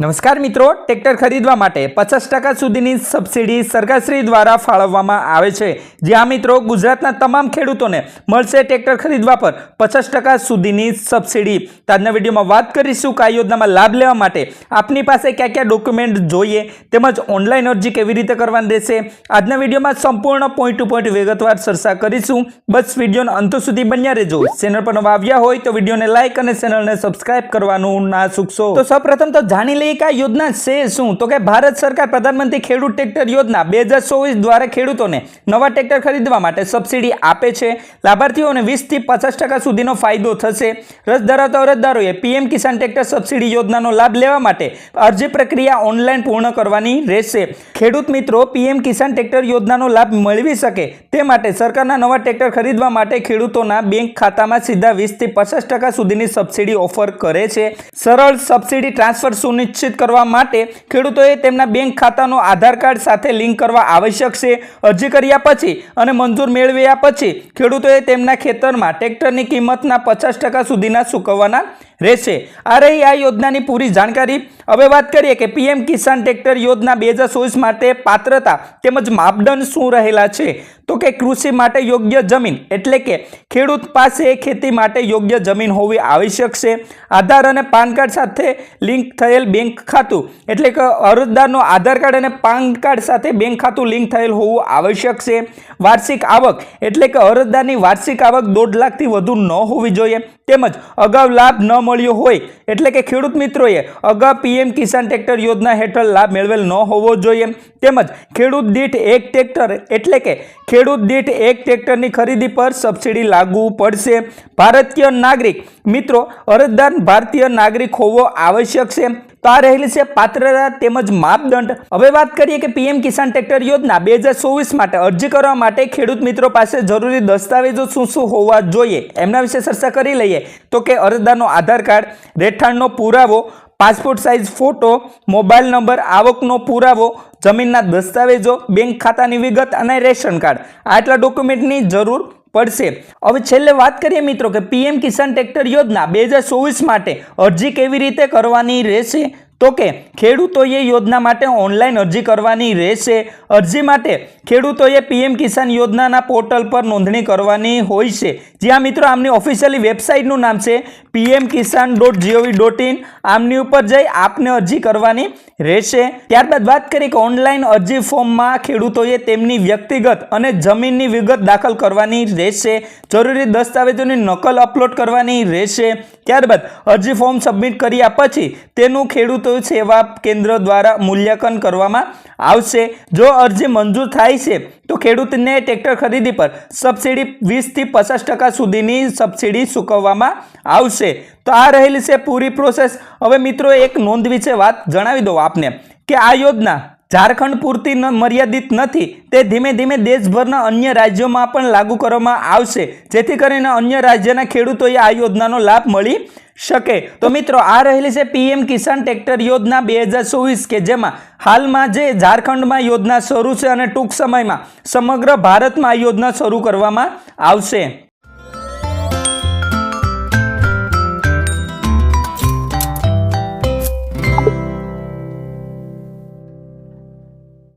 નમસ્કાર મિત્રો, ટ્રેક્ટર ખરીદવા માટે પચાસ ટકા સુધીની સબસિડી સરકારશ્રી દ્વારા ફાળવવામાં આવે છે. જ્યાં મિત્રો, ગુજરાતના તમામ ખેડૂતોને મળશે ટ્રેક્ટર ખરીદવા પર પચાસ ટકા સુધીની સબસિડી. આજના વિડીયોમાં વાત કરીશું કે આ યોજનામાં લાભ લેવા માટે આપની પાસે કયા કયા ડોક્યુમેન્ટ જોઈએ, તેમજ ઓનલાઈન અરજી કેવી રીતે કરવાની રહેશે. આજના વિડીયોમાં સંપૂર્ણ પોઈન્ટ ટુ પોઈન્ટ વિગતવાર ચર્ચા કરીશું. બસ વિડીયોનો અંત સુધી બન્યા રહેજો. ચેનલ પર નવા આવ્યા હોય તો વિડીયોને લાઇક અને ચેનલને સબસ્ક્રાઇબ કરવાનું ના ચૂકશો. તો સૌપ્રથમ તો જાણી લઈએ કે આ યોજના છે શું? તો કે ભારત સરકાર પ્રધાનમંત્રી ખેડૂત ટ્રેક્ટર યોજના બે ચોવીસ દ્વારા ખેડૂતોને નવા ટ્રેક્ટર ખરીદવા માટે સબસિડી આપે છે. લાભાર્થીઓને વીસથી પચાસ ટકા સુધીનો ફાયદો થશે. રસ ધરાવતા અરજદારોએ પીએમ કિસાન ટ્રેક્ટર સબસિડી યોજનાનો લાભ લેવા માટે અરજી પ્રક્રિયા ઓનલાઈન પૂર્ણ કરવાની રહેશે. ખેડૂત મિત્રો, પીએમ કિસાન ટ્રેક્ટર યોજનાનો લાભ મેળવી શકે તે માટે સરકારના નવા ટ્રેક્ટર ખરીદવા માટે ખેડૂતોના બેંક ખાતામાં સીધા વીસથી પચાસ ટકા સુધીની સબસિડી ઓફર કરે છે. સરળ સબસિડી ટ્રાન્સફર સુનિશ્ચિત કરવા માટે ખેડૂતોએ તેમના બેંક ખાતાનો આધાર કાર્ડ સાથે લિંક કરવા આવશ્યક છે. અરજી કર્યા પછી અને મંજૂર મેળવ્યા પછી ખેડૂતોએ તેમના ખેતરમાં ટ્રેક્ટરની કિંમતના પચાસ ટકા સુધીના ચૂકવવાના રહેશે. આ રહી આ યોજનાની પૂરી જાણકારી? હવે વાત કરીએ કે પીએમ કિસાન ટ્રેક્ટર યોજના બે હજાર ચોવીસ માટે પાત્રતા તેમજ માપદંડ શું રહેલા છે? તો કે કૃષિ માટે યોગ્ય જમીન, એટલે કે ખેડૂત પાસે ખેતી માટે યોગ્ય જમીન હોવી આવશ્યક છે. આધાર અને પાન કાર્ડ સાથે લિંક થયેલ બેંક ખાતું, એટલે કે અરજદારનો આધાર કાર્ડ અને પાન કાર્ડ સાથે બેંક ખાતું લિંક થયેલ હોવું આવશ્યક છે. વાર્ષિક આવક, એટલે કે અરજદારની વાર્ષિક આવક દોઢ લાખથી વધુ ન હોવી જોઈએ. તેમજ અગાઉ લાભ ન મળ્યો હોય, એટલે કે ખેડૂત મિત્રોએ અગાઉ પીએમ કિસાન ટ્રેક્ટર યોજના હેઠળ લાભ મેળવેલ ન હોવો જોઈએ. તેમજ ખેડૂત દીઠ એક ટ્રેક્ટર, એટલે કે ખેડૂત દીઠ એક ટ્રેક્ટરની ખરીદી પર સબસિડી લાગુ પડશે. ભારતીય નાગરિક, મિત્રો, અરજદાર ભારતીય નાગરિક હોવો આવશ્યક છે. તો આ રહેલી છે પાત્રતા તેમજ માપદંડ. હવે વાત કરીએ કે પીએમ કિસાન ટ્રેક્ટર યોજના બે હજાર ચોવીસ માટે અરજી કરવા માટે ખેડૂત મિત્રો પાસે જરૂરી દસ્તાવેજો શું શું હોવા જોઈએ એમના વિશે ચર્ચા કરી લઈએ. તો કે અરજદારનો આધાર કાર્ડ, રહેઠાણનો પુરાવો, passport size photo, mobile number, આવકનો પુરાવો, જમીનના દસ્તાવેજો, બેંક ખાતાની વિગત અને રેશન કાર્ડ. આટલા ડોક્યુમેન્ટની જરૂર પડશે. હવે છેલ્લે વાત કરીએ મિત્રો કે પીએમ કિસાન ટ્રેક્ટર યોજના બે હજાર ચોવીસ માટે અરજી કેવી રીતે કરવાની રહેશે? તો કે ખેડૂતોએ યોજના માટે ઓનલાઈન અરજી કરવાની રહેશે. અરજી માટે ખેડૂતોએ પીએમ કિસાન યોજનાના પોર્ટલ પર નોંધણી કરવાની હોય છે. જ્યાં મિત્રો આમની ઓફિશિયલી વેબસાઇટનું નામ છે PM Kisan dot G O V dot in આમની ઉપર જઈ આપને અરજી કરવાની રહેશે. ત્યારબાદ વાત કરીએ કે ઓનલાઈન અરજી ફોર્મમાં ખેડૂતોએ તેમની વ્યક્તિગત અને જમીનની વિગત દાખલ કરવાની રહેશે. જરૂરી દસ્તાવેજોની નકલ અપલોડ કરવાની રહેશે. ત્યારબાદ અરજી ફોર્મ સબમિટ કર્યા પછી તેનું ખેડૂતો સેવા કેન્દ્ર દ્વારા મૂલ્યાંકન કરવામાં આવશે. જો અરજી મંજૂર થાય છે, તો ખેડૂતને ટ્રેક્ટર ખરીદી પર સબસિડી વીસથી પચાસ ટકા સુધીની સબસિડી ચૂકવવામાં આવશે. તો આ રહેલી છે પૂરી પ્રોસેસ હવે મિત્રો એક નોંધ વિશે વાત જણાવી દઉં આપને કે આ યોજના ઝારખંડ પૂરતી મર્યાદિત નથી. તે ધીમે ધીમે દેશભરના અન્ય રાજ્યોમાં પણ લાગુ કરવામાં આવશે. જેથી કરીને અન્ય રાજ્યના ખેડૂતોએ આ યોજનાનો લાભ મળી શકે. તો મિત્રો, આ રહેલી છે પીએમ કિસાન ટ્રેક્ટર યોજના બે હજાર ચોવીસ કે જેમાં હાલમાં જે ઝારખંડમાં યોજના શરૂ છે અને ટૂંક સમયમાં સમગ્ર ભારતમાં આ યોજના શરૂ કરવામાં આવશે.